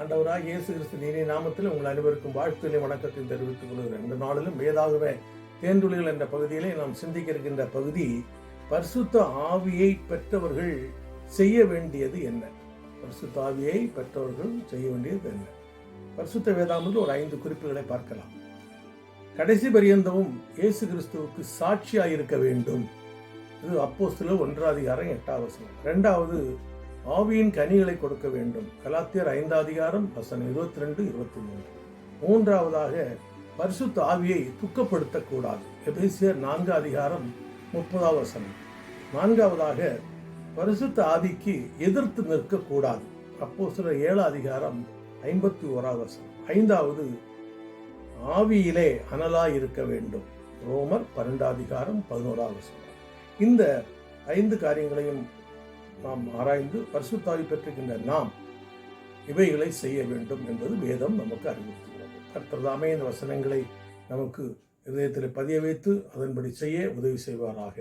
ஆண்டவராக இயேசு கிறிஸ்து நீரிய நாமத்தில் உங்கள் அனைவருக்கும் வாழ்த்துக்களை வணக்கத்தை தெரிவித்துக் கொள்கிறேன். இந்த நாளிலும் வேதாகவே தேன்துளிகள் என்ற பகுதியிலே நாம் சிந்திக்க இருக்கின்ற பகுதி பரிசுத்த ஆவியை பெற்றவர்கள் செய்ய வேண்டியது என்ன? பரிசுத்த ஆவியை பெற்றவர்கள் செய்ய வேண்டியது என்ன? பரிசுத்த வேதாமத்தில் ஒரு ஐந்து குறிப்புகளை பார்க்கலாம். கடைசி பரியந்தமும் இயேசு கிறிஸ்துவுக்கு சாட்சியாக இருக்க வேண்டும். இது அப்போ சில ஒன்றாவது அதிகாரம் எட்டாவது ரெண்டாவது ஆவியின் கனிகளை கொடுக்க வேண்டும். கலாத்தியர் ஐந்தாதிகாரம் வசனம் இருபத்தி ரெண்டு இருபத்தி மூன்று மூன்றாவதாக பரிசுத்த ஆவியை துக்கப்படுத்தக்கூடாது. எபேசியர் நான்கு அதிகாரம் முப்பதாவது வசனம். நான்காவதாக பரிசுத்த ஆவிக்கு எதிர்த்து நிற்கக்கூடாது. அப்போ சில ஏழு அதிகாரம் ஐம்பத்தி ஓராவது வசனம். ஐந்தாவது ஆவியிலே அனலாய் இருக்க வேண்டும். ரோமர் பன்னெண்டாம் அதிகாரம் பதினோராவது வசனம். இந்த ஐந்து காரியங்களையும் நாம் ஆராய்ந்து பரிசுத்தாவி பெற்றிருக்கின்ற நாம் இவைகளை செய்ய வேண்டும் என்பது வேதம் நமக்கு அறிவுறுத்துகிறது. கர்த்தர்தாமே இந்த வசனங்களை நமக்கு இதயத்தில் பதிய வைத்து அதன்படி செய்ய உதவி செய்வாராக.